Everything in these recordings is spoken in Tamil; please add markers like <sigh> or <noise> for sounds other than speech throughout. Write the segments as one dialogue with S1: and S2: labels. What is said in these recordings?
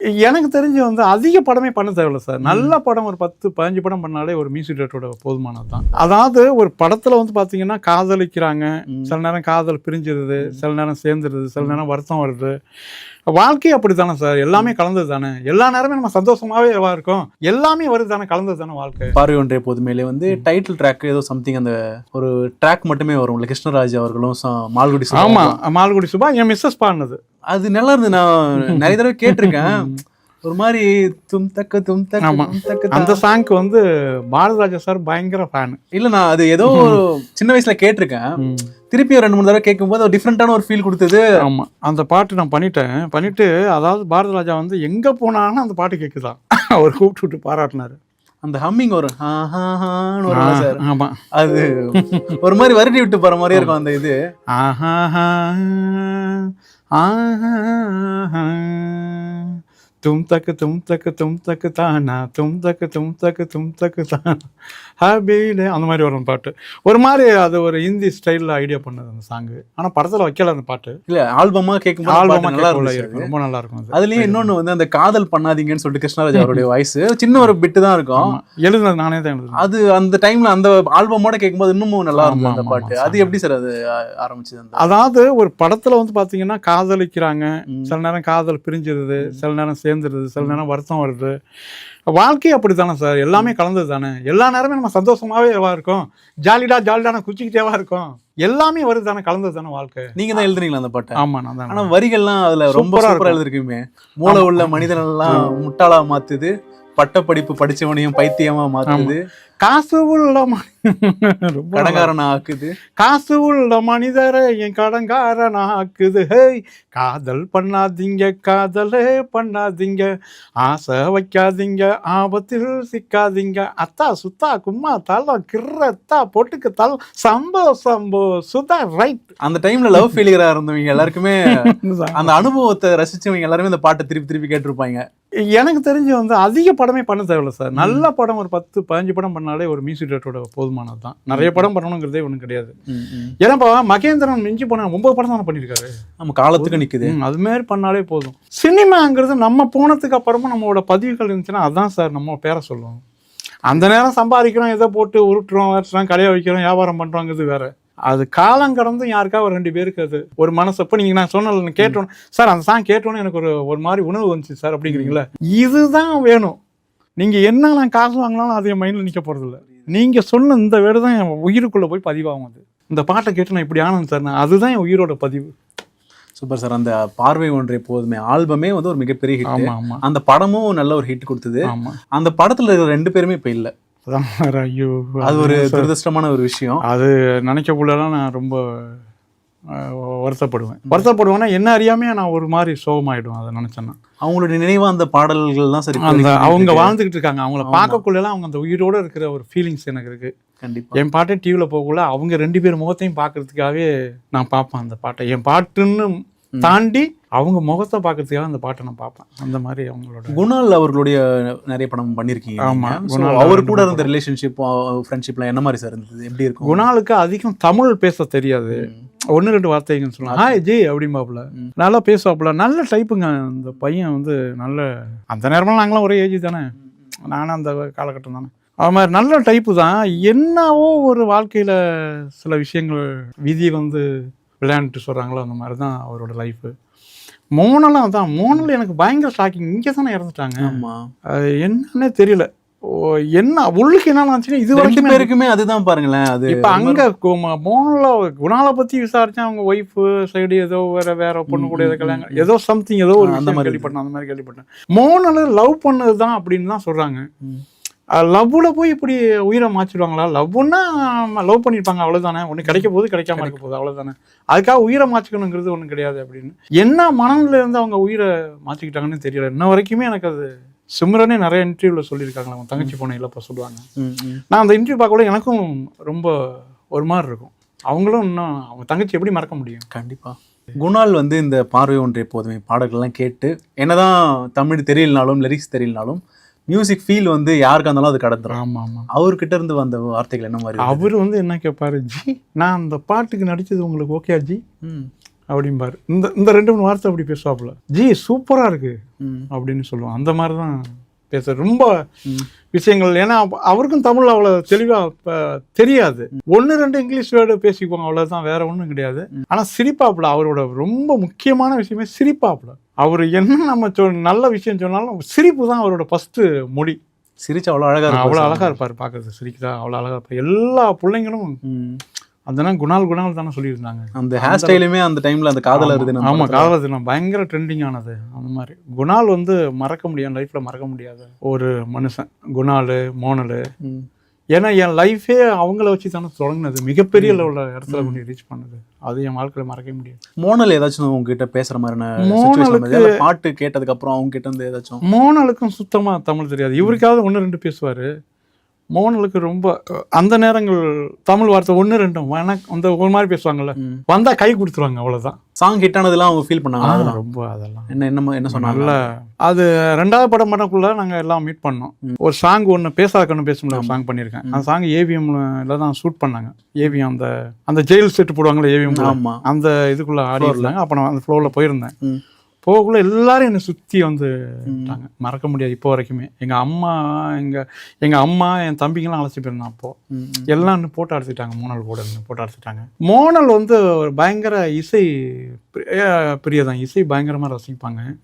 S1: எனக்கு தெரிஞ்சு வந்து அதிக படமே பண்ண தேவையில்ல சார். நல்ல படம் ஒரு பத்து பதினஞ்சு படம் பண்ணாலே ஒரு மியூசிக் டேரக்டரோட போதுமானது தான். அதாவது ஒரு படத்துல வந்து பாத்தீங்கன்னா காதலிக்கிறாங்க. சில நேரம் காதல் பிரிஞ்சிருது சில நேரம் சேர்ந்துருது சில நேரம் வருத்தம் வருது. வாழ்க்கை அப்படி தானே சார்? எல்லாமே கலந்தது தானே எல்லா நேரமே நம்ம சந்தோஷமாவே இருக்கோம். எல்லாமே வருது தானே கலந்தது தானே வாழ்க்கை?
S2: பார்வை ஒன்றிய போதுமேலே வந்து டைட்டில் ட்ராக் ஏதோ சம்திங் அந்த ஒரு ட்ராக் மட்டுமே வரும் இல்ல? கிருஷ்ணராஜ் அவர்களும் மால்குடி சுபா
S1: ஆமா. மால்குடி சுபா என் மிஸ்ஸஸ் பாடினது.
S2: அது நல்லா இருந்து நான் <laughs> நிறைய தடவை கேட்டிருக்கேன். ஒரு மாதிரி தும் தக்க தும் தக்க
S1: அந்த சாங்க்கு வந்து பாரதிராஜா சார் பயங்கர ஃபேன்
S2: இல்ல நான் அது ஏதோ ஒரு சின்ன வயசுல கேட்டிருக்கேன். திருப்பி ஒரு ரெண்டு மூணு தடவை கேட்கும்போது ஒரு டிஃப்ரெண்டான ஒரு ஃபீல் கொடுத்தது.
S1: ஆமா. அந்த பாட்டு நான் பண்ணிட்டேன். பண்ணிட்டு அதாவது பாரதிராஜா வந்து எங்க போனாலும் அந்த பாட்டு கேக்குதான் அவர் கூப்பிட்டு விட்டு பாராட்டினாரு.
S2: அந்த ஹம்மிங் சார்.
S1: ஆமா.
S2: அது ஒரு மாதிரி வருடி விட்டு போற மாதிரியே இருக்கும் அந்த இது.
S1: ஆஹா ஆஹா தும் தக்கு தும் தக்கு தும் தக்கு தானா தும் தக்கு தும் தக்கு தும் தக்கு தானா ஹாபிலே அந்த மாதிரி வரும் பாட்டு. ஒரு மாதிரி அது ஒரு ஹிந்தி ஸ்டைலில் ஐடியா பண்ணது அந்த சாங்கு ஆனால் படத்தில் வைக்கல அந்த பாட்டு.
S2: இல்ல ஆல்பமா கேட்கும்போது
S1: ஆல்பமா
S2: பாட்டு நல்லா
S1: இருக்கும் ரொம்ப நல்லா இருக்கும் அது.
S2: அதுலயும் இன்னொன்னு வந்து அந்த காதல் பண்ணாதீங்கன்னு சொல்லிட்டு கிருஷ்ணராஜ் அவருடைய வாய்ஸ் சின்ன ஒரு பிட்டு தான் இருக்கும்.
S1: எழுதுனது நானே தான் எழுதுனேன்.
S2: அது அந்த டைம்ல அந்த ஆல்பமோட கேட்கும்போது இன்னமும் நல்லா இருந்தது அந்த பாட்டு. அது எப்படி சார் அது ஆரம்பிச்சது
S1: அதாவது ஒரு படத்துல வந்து பாத்தீங்கன்னா காதலிக்கிறாங்க. சில நேரம் காதல் பிரிஞ்சிருது. சில நேரம் சேர்ந்துருது. சில நேரம் வருத்தம் வருது. வாழ்க்கை அப்படி தானே சார்? எல்லாமே கலந்தது தானே எல்லா நேரமே நம்ம சந்தோஷமாவே இருக்கோம். ஜாலிடா ஜாலிடான குச்சிக்கிட்டேவா இருக்கும். எல்லாமே வருது தானே கலந்தது தானே வாழ்க்கை?
S2: நீங்க தான் எழுதுறீங்களா அந்த பாட்டை?
S1: ஆமா நான் தான்
S2: வரிகள்லாம் அதுல ரொம்ப
S1: சூப்பரா
S2: சூப்பரா
S1: இருக்கும்.
S2: எழுதிருக்குமே மூளை உள்ள மனிதன் எல்லாம் முட்டாளா மாத்துது பட்ட படிப்பு படிச்சவனையும் பைத்தியமா மாத்துது.
S1: காசு உள்ள
S2: கடங்காரனா ஆக்குது
S1: காசு உள்ள மனிதரை என் கடங்காரன் ஆக்குது ஹேய் காதல் பண்ணாதீங்க காதலே பண்ணாதீங்க. ஆசை வைக்காதீங்க ஆபத்தில் சிக்காதீங்க. அத்தா சுத்தா கும்மா தலம் கிர்ரத்தா பொட்டுக்கு தலம் சம்போ சம்போ சுதா ரைட்
S2: அந்த டைம்ல லவ் ஃபெயிலியரா இருந்தவங்க எல்லாருக்குமே <laughs> அந்த அனுபவத்தை ரசிச்சவங்க எல்லாருமே இந்த பாட்டை திருப்பி திருப்பி கேட்டிருப்பாங்க.
S1: எனக்கு தெரிஞ்சு வந்து அதிக படமே பண்ண தேவையில்ல சார். நல்ல படம் ஒரு பத்து பதினஞ்சு படம் பண்ணாலே ஒரு மியூசிக் டேரக்டரோட போதுமானது தான். நிறைய படம் பண்ணணுங்கிறதே ஒன்றும் கிடையாது. ஏன்னாப்பா மகேந்திரன் மிஞ்சி போன ஒன்பது படம் தானே பண்ணியிருக்காரு.
S2: நம்ம காலத்துக்கு நிக்குது.
S1: ம், அது மாதிரி பண்ணாலே போதும். சினிமாங்கிறது நம்ம போனதுக்கு அப்புறமா நம்மளோட பதிவுகள் இருந்துச்சுன்னா அதான் சார் நம்ம பேரை சொல்லுவோம். அந்த நேரம் சம்பாதிக்கிறோம் ஏதோ போட்டு உருட்டுறோம் வருஷம் கடையை வைக்கிறோம் வியாபாரம் பண்றோங்கிறது வேற. அது காலம் கடந்து யாருக்கா ஒரு ரெண்டு பேருக்கு அது ஒரு மனசப்ப நீங்க நான் சொன்ன கேட்டோம் சார் அந்த சாங் கேட்டோன்னே எனக்கு ஒரு ஒரு மாதிரி உணவு வந்துச்சு சார் அப்படிங்கிறீங்களா? இதுதான் வேணும். நீங்க என்ன நான் காசு வாங்கினாலும் அது என் மைண்ட்ல நிக்க போறது இல்ல நீங்க சொன்ன இந்த வேர்டு தான் என் உயிருக்குள்ள போய் பதிவாகும் அது. இந்த பாட்டை கேட்டு நான் இப்படி ஆனது சார் நான் அதுதான் என் உயிரோட பதிவு.
S2: சூப்பர் சார் அந்த பார்வை ஒன்றை போதுமே. ஆல்பமே வந்து ஒரு மிகப்பெரிய ஹிட் அந்த படமும் நல்ல ஒரு ஹிட் கொடுத்தது. அந்த படத்துல இருக்கிற ரெண்டு பேருமே இப்ப இல்ல.
S1: ஐயோ
S2: அது ஒரு துரதிருஷ்டமான ஒரு விஷயம்.
S1: அது நினைக்கக்குள்ளலாம் நான் ரொம்ப வருத்தப்படுவேன். வருத்தப்படுவேன்னா என்ன அறியாமே நான் ஒரு மாதிரி சோகமாயிடுவேன் அதை நினைச்சேன்னா.
S2: அவங்களுடைய நினைவா அந்த பாடல்கள் தான் சரி
S1: அந்த அவங்க வாழ்ந்துகிட்டு இருக்காங்க. அவங்கள பார்க்கக்குள்ளலாம் அவங்க அந்த உயிரோட இருக்கிற ஒரு ஃபீலிங்ஸ் எனக்கு இருக்கு.
S2: கண்டிப்பா.
S1: என் பாட்டே டிவியில் போகக்குள்ள அவங்க ரெண்டு பேர் முகத்தையும் பார்க்கறதுக்காகவே நான் பார்ப்பேன் அந்த பாட்டை. என் பாட்டுன்னு தாண்டி அவங்க முகத்தை பார்க்கறதுக்காக அந்த பாட்டை நான் பார்ப்பேன். அந்த மாதிரி அவங்களோட
S2: குணால் அவர்களுடைய நிறைய படம் பண்ணிருக்கீங்க
S1: ஆமா,
S2: நீங்க. So,
S1: குணால்
S2: அவர் கூட இருந்த ரிலேஷன்ஷிப் ஃப்ரெண்ட்ஷிப்லாம் என்ன மாதிரி சார் இருந்தது? எப்படி இருக்கும்?
S1: குணாலுக்கு அதிகம் தமிழ் பேச தெரியாது. ஒன்று ரெண்டு வார்த்தைங்கன்னு சொல்லலாம் ஹாய் ஜி அப்படிம்பாப்புல. நல்லா பேசுவாப்புல. நல்ல டைப்புங்க அந்த பையன் வந்து நல்ல அந்த நேரமெல்லாம் நாங்களாம் ஒரே ஏஜ் தானே. நானும் அந்த காலகட்டம் தானே. அது மாதிரி நல்ல டைப்பு தான். என்னவோ ஒரு வாழ்க்கையில் சில விஷயங்கள் விதி வந்து விளையாண்டுட்டு சொல்கிறாங்களோ அந்த மாதிரி தான் அவரோட லைஃபு மோனெல்லாம் தான் மோனல் எனக்கு பயங்கர ஷாக்கிங் இங்கே தானே இறந்துட்டாங்க. என்னன்னே தெரியல. ஓ, என்ன உள்ளுக்கு என்ன ஆச்சுன்னா இது வரைக்கும்
S2: பேருக்குமே அதுதான் பாருங்களேன் அது
S1: இப்ப அங்க மோனல குணால பத்தி விசாரிச்சா அவங்க ஒய்ஃப் சைடு ஏதோ வேற வேற பொண்ணு கூட ஏதோ கல்யாணம் ஏதோ சம்திங் ஏதோ ஒரு
S2: அந்த மாதிரி
S1: கேள்விப்பட்டேன் அந்த மாதிரி கேள்விப்பட்டேன். மோனல லவ் பண்ணதுதான் அப்படின்னு தான் சொல்றாங்க.
S2: ம்.
S1: லவ்ல போய் இப்படி உயிரை மாச்சிடுவாங்களா லவ்னா லவ் பண்ணிருப்பாங்க அவ்வளவுதானே. ஒண்ணு கிடைக்க போது கிடைக்காம இருக்க போகுது அவ்வளவுதானே. அதுக்காக உயிரை மாச்சிக்கணுங்கிறது ஒண்ணும் கிடையாது அப்படின்னு. என்ன மனநில இருந்து அவங்க உயிரை மாச்சிக்கிட்டாங்கன்னு தெரியல. இன்ன வரைக்குமே எனக்கு அது சிம்ரனே நிறைய இன்டர்வியூல சொல்லியிருக்காங்க அவங்க தங்கச்சி பொண்ணு இல்லப்ப சொல்லுவாங்க. நான் அந்த இன்டர்வியூ பார்க்கல எனக்கும் ரொம்ப ஒரு மாதிரி இருக்கும். அவங்களும் இன்னும் அவங்க தங்கச்சி எப்படி மறக்க முடியும்?
S2: கண்டிப்பா. குணால் வந்து இந்த பார்வை ஒன்றை போதுமே பாடல்கள்லாம் கேட்டு என்னதான் தமிழ் தெரியலனாலும் லிரிக்ஸ் தெரியலனாலும் மியூசிக் ஃபீல் வந்து யாருக்கா இருந்தாலும் அது கடந்துரும்.
S1: ஆமா ஆமா
S2: அவர்கிட்ட இருந்து வந்த வார்த்தைகள் என்ன மாதிரி?
S1: அவர் வந்து என்ன கேட்பாரு ஜி நான் அந்த பாட்டுக்கு நடிச்சது உங்களுக்கு ஓகே ஜி?
S2: ம்.
S1: அப்படிம்பாரு. இந்த இந்த ரெண்டு மூணு வார்த்தை அப்படி பேசுவாப்புல. ஜி சூப்பரா இருக்கு.
S2: ம்.
S1: அப்படின்னு சொல்லுவோம் அந்த மாதிரி தான் பேச ரொம்ப விஷயங்கள். ஏன்னா அவருக்கும் தமிழ் அவ்வளோ தெளிவாக இப்போ தெரியாது. ஒன்று ரெண்டு இங்கிலீஷ் வேர்டு பேசிக்குவாங்க அவ்வளோதான் வேற ஒன்றும் கிடையாது. ஆனால் சிரிப்பாப்புல அவரோட ரொம்ப முக்கியமான விஷயமே சிரிப்பாப்புல. அவர் என்ன நம்ம சொ நல்ல விஷயம் சொன்னாலும் சிரிப்பு தான் அவரோட ஃபஸ்ட்டு மொழி.
S2: சிரிச்சு அவ்வளவு அழகா இருக்கும்
S1: அவ்வளோ அழகா இருப்பார் பார்க்கறது சிரிக்குதா அவ்வளோ அழகா இருப்பார். எல்லா பிள்ளைங்களும்
S2: ம்.
S1: அந்த குணால் குணால் தானே சொல்லியிருந்தாங்க.
S2: அந்த ஹேர் ஸ்டைலுமே அந்த டைம்ல அந்த காதலர் தினம்
S1: ஆமா
S2: படத்துல-
S1: காதலர் தினம் பயங்கர ட்ரெண்டிங் ஆனது அந்த மாதிரி. குணால் வந்து மறக்க முடியாது லைஃப்ல மறக்க முடியாத. ஒரு மனுஷன் குணால் மோனல். ஏன்னா என் லைஃபே அவங்கள வச்சு தானே தொடங்கினது. மிகப்பெரிய லெவலில் இடத்துல கொண்டு ரீச் பண்ணது. அது என் வாழ்க்கையில மறக்கவே முடியாது.
S2: மோனல் ஏதாச்சும் உங்ககிட்ட பேசுற மாதிரியான
S1: மோனலுக்கு-
S2: பாட்டு கேட்டதுக்கு அப்புறம் அவங்க கிட்ட இருந்து ஏதாச்சும்?
S1: மோனலுக்கும் சுத்தமா தமிழ் தெரியாது. இவருக்காவது ஒன்று ரெண்டு பேசுவாரு. மோனலுக்கு ரொம்ப அந்த நேரங்கள் தமிழ் வார்த்தை ஒன்று ரெண்டும் வணக்கம் அந்த ஒரு மாதிரி பேசுவாங்கல்ல.
S2: ம்.
S1: வந்தா கை கொடுத்துருவாங்க அவ்வளவுதான்.
S2: சாங் ஹிட் ஆனதெல்லாம் அவங்க ஃபீல் பண்ணாங்க அதெல்லாம்.
S1: ரொம்ப அதெல்லாம்.
S2: என்ன என்ன என்ன சொன்னாங்க?
S1: நல்ல அது ரெண்டாவது படம் பண்ணக்குள்ள நாங்க எல்லாம் மீட் பண்ணோம். ஒரு சாங் ஒன்று பேச முடியாது சாங் பண்ணியிருக்கேன். அந்த சாங் ஏவிஎம்ல தான் ஷூட் பண்ணாங்க. ஏவிஎம் அந்த அந்த ஜெயில் செட் போடுவாங்களே ஏவிஎம் அந்த இதுக்குள்ள ஆடி இருந்தாங்க. அப்போ நான் அந்த ஃப்ளோவில் போயிருந்தேன். போகக்குள்ள எல்லாரும் என்னை சுற்றி வந்து விட்டாங்க. மறக்க முடியாது இப்போ வரைக்குமே. எங்கள் அம்மா எங்கள் எங்கள் அம்மா என் தம்பிங்கெல்லாம் அழைச்சி போயிருந்தான் அப்போ.
S2: ம், ம்.
S1: எல்லாம் இன்னும் போட்டோ எடுத்துட்டாங்க மோனல் கூட இருந்து போட்டோ எடுத்துட்டாங்க மோனல் வந்து ஒரு பயங்கர இசை பிரிய- பிரியதான் இசை பயங்கரமாக ரசிப்பாங்க.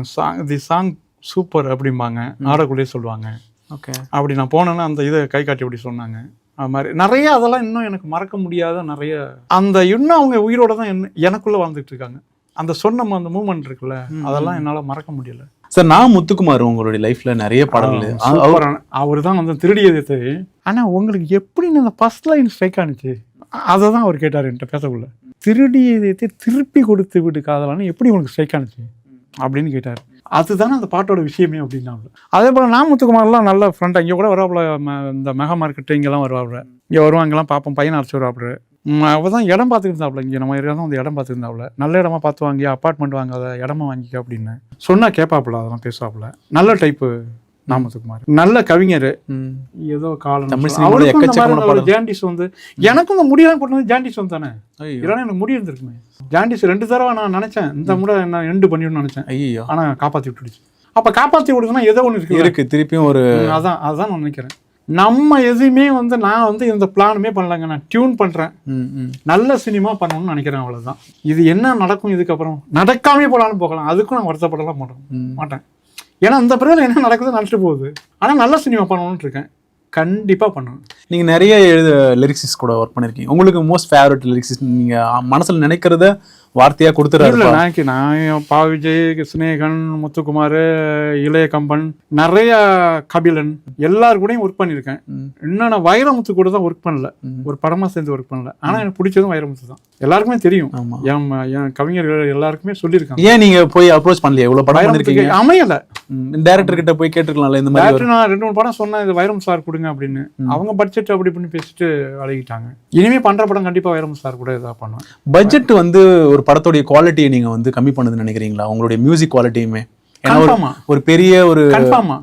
S1: சாங் தி சாங் சூப்பர் அப்படிம்பாங்க. ஆடக்குள்ளே சொல்லுவாங்க.
S2: ஓகே.
S1: அப்படி நான் போனேன்னா அந்த இதை கை காட்டி அப்படி சொன்னாங்க. அது மாதிரி நிறைய அதெல்லாம் இன்னும் எனக்கு மறக்க முடியாத நிறைய அந்த இன்னும் அவங்க உயிரோட தான் என்ன எனக்குள்ள வாழ்ந்துட்டு இருக்காங்க. அந்த சொன்ன அந்த மூமெண்ட் இருக்குல்ல அதெல்லாம் என்னால மறக்க முடியல.
S2: சார் நான் முத்துக்குமார் உங்களுடைய லைஃப்ல நிறைய பாடல்கள் அ- அவர்
S1: அவர் தான் வந்து திருடியது ஆனா உங்களுக்கு எப்படி இந்த ஃபர்ஸ்ட் லைன் ஸ்ட்ரைக் ஆனிச்சு? அதை தான் அவர் கேட்டார் என்கிட்ட பேசக்குள்ள. திருடியதை திருப்பி கொடுத்து விடு காதலான்னு எப்படி உங்களுக்கு ஸ்ட்ரைக் ஆனிச்சு? அப்படின்னு கேட்டார். அதுதானே அந்த பாட்டோட விஷயமே அப்படின்னாங்க. அதே போல் நான் முத்துக்குமார்லாம் நல்ல ஃப்ரெண்ட் இங்கே கூட வருவாப்புல ம- இந்த மெகா மார்க்கெட்டு இங்கெல்லாம் வருவாப்புல. இங்கே வருவாங்க இங்கெல்லாம் பார்ப்போம் பையன் அரைச்சி வருவாப்புல. அவள் தான் இடம் பார்த்துக்கிட்டாப்புல இங்கே நம்ம ஏரியா தான் வந்து இடம் பார்த்துக்கிட்டாப்புல நல்ல இடமா பார்த்து வாங்கி அப்பார்ட்மெண்ட் வாங்காத இடமா வாங்கிக்க அப்படின்னு. சொன்னா கேட்பாப்புல அதெல்லாம் பேசுவாப்புல நல்ல டைப்பு நாமத்துக்குமார். நல்ல கவிஞர். ஏதோ காலம்
S2: தமிழ்.
S1: ஜாண்டிஸ் வந்து எனக்கும் இந்த முடியெல்லாம் வந்து ஜாண்டிஸ் வந்து தானே இல்லைன்னா எனக்கு முடி இருந்திருக்குமே. ஜாண்டிஸ் ரெண்டு தடவை நான் நினைச்சேன். இந்த முறை நான் எண்டு பண்ணிடணும்னு நினைச்சேன்.
S2: ஐயோ
S1: ஆனா காப்பாத்தி விட்டுடுச்சு. அப்ப காப்பாத்தி விடுதுன்னா ஏதோ ஒன்று இருக்கு
S2: இருக்கு. திருப்பியும் ஒரு
S1: அதான் அதான் நான் நினைக்கிறேன். நம்ம எதுவுமே வந்து நான் வந்து இந்த பிளானுமே பண்ணலங்க. நான் டியூன்
S2: ம்.
S1: நல்ல சினிமா பண்ணணும்னு நினைக்கிறேன் அவ்வளவுதான். இது என்ன நடக்கும் இதுக்கப்புறம் நடக்காமே போலான்னு போகலாம். அதுக்கும் நான் வருத்தப்படலாம் மாட்டேன்
S2: ம்.
S1: மாட்டேன். ஏன்னா இந்த பிறகு என்ன நடக்குது நடந்துட்டு போகுது. ஆனா நல்ல சினிமா பண்ணணும்னு இருக்கேன். கண்டிப்பா பண்ணுவேன்
S2: நீங்க நிறைய எழுத லிரிக்ஸிஸ் கூட ஒர்க் பண்ணிருக்கீங்க. உங்களுக்கு மோஸ்ட் ஃபேவரட் லிரிக்ஸிஸ் நீங்க மனசுல நினைக்கிறத வார்த்தையா கொடுத்துறாரு
S1: நாளைக்கு நான் பா விஜய் சினேகன் முத்துக்குமார் இளைய கம்பன் நிறைய கபிலன் எல்லாரு கூடயும் ஒர்க் பண்ணியிருக்கேன். இன்னும் நான் வைரமுத்து கூட தான் ஒர்க் பண்ணல. ஒரு படமா சேர்ந்து ஒர்க் பண்ணல. ஆனா எனக்கு பிடிச்சதும் வைரமுத்து தான். எல்லாருக்குமே தெரியும்.
S2: ஆமா.
S1: என் என் கவிஞர்கள் எல்லாருக்குமே சொல்லியிருக்காங்க.
S2: ஏன் நீங்க போய் அப்ரோச் பண்ணலையா? இவ்வளவு படம் பண்ணிருக்கீங்க.
S1: வைரமுத்துக்கு அமையல
S2: டைரக்டர் கிட்ட போய் கேட்டிருக்கலாம்ல இந்த மாதிரி
S1: நான் ரெண்டு மூணு படம் சொன்னேன் இது வைரம் சார் கொடுங்க அப்படின்னு. அவங்க பட்ஜெட் அப்படி பண்ணி பேசிட்டு அழகிட்டாங்க. இனிமே பண்ற படம் கண்டிப்பா வைரம் சார் கூட இதா பண்ணுவேன்.
S2: பட்ஜெட் வந்து ஒரு படத்தோடைய குவாலிட்டியை நீங்க வந்து கம்மி பண்ணுதுன்னு நினைக்கிறீங்களா? உங்களுடைய மியூசிக் குவாலிட்டியுமே ஏன்னா ஒரு- பெரிய ஒரு
S1: கன்ஃபார்மா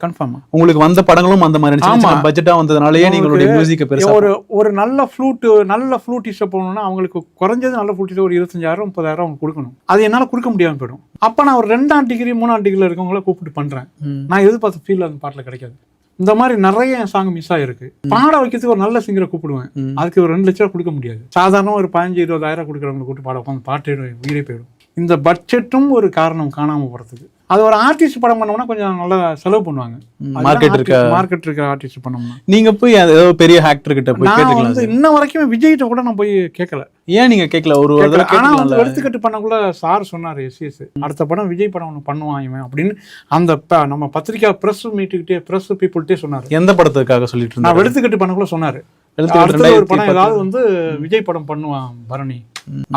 S1: கன்ஃபார்மா
S2: உங்களுக்கு வந்த படங்களும் அந்த மாதிரி
S1: ஆமா.
S2: பட்ஜெட்டா வந்ததுனாலயே நீங்களுடைய மியூசிக்கை பெருசா
S1: ஒரு ஒரு நல்ல ஃப்ளூட் நல்ல ஃப்ளூட்டிஸ்ட்டை போகணும்னா அவங்களுக்கு குறைஞ்சது நல்ல ஃப்ளூட்டிஸ்ட் ஒரு இருபத்தஞ்சாயிரம் முப்பதாயிரம் அவங்க கொடுக்கணும். அது என்னால் கொடுக்க முடியாம போயிடும். அப்போ நான் ஒரு ரெண்டாம் டிகிரி மூணாம் டிகிரியில் இருக்கவங்கள கூப்பிட்டு பண்றேன். நான் எதிர்பார்த்த ஃபீல் அந்த பாட்டில் கிடைக்காது. இந்த மாதிரி நிறைய சாங் மிஸ் ஆயிருக்கு. பாட வைக்கிறதுக்கு ஒரு நல்ல சிங்கரை கூப்பிடுவேன். அதுக்கு ஒரு ரெண்டு லட்சம் ரூபா கொடுக்க முடியாது. சாதாரண ஒரு பதினஞ்சு இருபதாயிரம் கொடுக்குறவங்க கூப்பிட்டு பாட உட்காந்து பாட்டு உயிரே போயிடும். இந்த பட்ஜெட்டும் ஒரு காரணம் காணாம போறதுக்கு. அது ஒரு ஆர்டிஸ்ட் படம் பண்ணோம்னா கொஞ்சம் நல்லா செலவு பண்ணுவாங்க.
S2: மார்க்கெட் இருக்க?
S1: மார்க்கெட் இருக்க ஆர்டிஸ்ட் பண்ணோம்னா.
S2: நீங்க போய் ஏதோ பெரிய ஆக்டர் கிட்ட போய் கேட்டுக்கலாம்
S1: இன்ன வரைக்கும் விஜய்கிட்ட கூட நான் போய் கேட்கல
S2: ஏன் நீங்க கேட்கல ஒரு
S1: ஆனா வந்து எடுத்துக்கட்டு பண்ணக்குள்ள சார் சொன்னார் எஸ்எஸ் அடுத்த படம் விஜய் படம் ஒன்று பண்ணுவான் இவன் அப்படின்னு அந்த நம்ம பத்திரிக்கை பிரஸ் மீட்டுக்கிட்டே பிரஸ் பீப்புள்கிட்டே சொன்னார்.
S2: எந்த படத்துக்காக சொல்லிட்டு
S1: நான் எடுத்துக்கட்டு பண்ணக்குள்ள சொன்னாரு. அடுத்தது ஒரு படம் ஏதாவது வந்து விஜய் படம் பண்ணுவான் பரணி.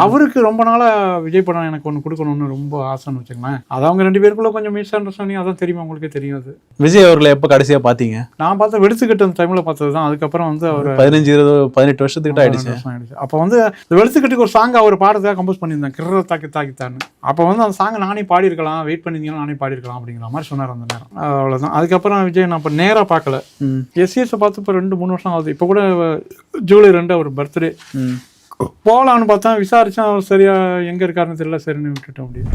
S1: அவருக்கு ரொம்ப நாளா விஜய் படம் எனக்கு ஒன்று கொடுக்கணும்னு ரொம்ப ஆசைன்னு வச்சுங்களேன் அது அவங்க ரெண்டு பேருக்குள்ள கொஞ்சம் மிஸ் அண்டர்ஸ்டாண்டிங் அதான் தெரியுமா உங்களுக்கே தெரியும் அது.
S2: விஜய் அவர்களை எப்ப கடைசியா பாத்தீங்க?
S1: நான் பார்த்த வெடுத்துக்கிட்டு அந்த டைம்ல பார்த்தது தான் அதுக்கப்புறம் வந்து அவர்
S2: பதினஞ்சு இருபது பதினெட்டு வருஷத்துக்கிட்ட ஆயிடுச்சு.
S1: ஆயிடுச்சு. அப்போ வந்து இந்த வெளுத்துக்கட்டுக்கு ஒரு சாங் அவர் பாடுறதுக்காக கம்போஸ் பண்ணியிருந்தேன். கிரர தாக்கி தாக்கித்தான்னு அப்போ வந்து அந்த சாங் நானே பாடியிருக்கலாம். வெயிட் பண்ணியிருந்தீங்கன்னா நானே பாடியிருக்கலாம் அப்படிங்கிற மாதிரி சொன்னார் அந்த நேரம். அவ்வளோதான் அதுக்கப்புறம் விஜய் நான் இப்போ நேராக பார்க்கல.
S2: ம்,
S1: எஸ்சிஎஸ் பார்த்து இப்போ ரெண்டு மூணு வருஷம் ஆகுது. இப்போ கூட ஜூலை ரெண்டு அவர் பர்த்டே. போகலான்னு பார்த்தா விசாரிச்சா அவர் சரியா எங்கே இருக்காருன்னு தெரியல. சரின்னு விட்டுட்டோம் அப்படின்னு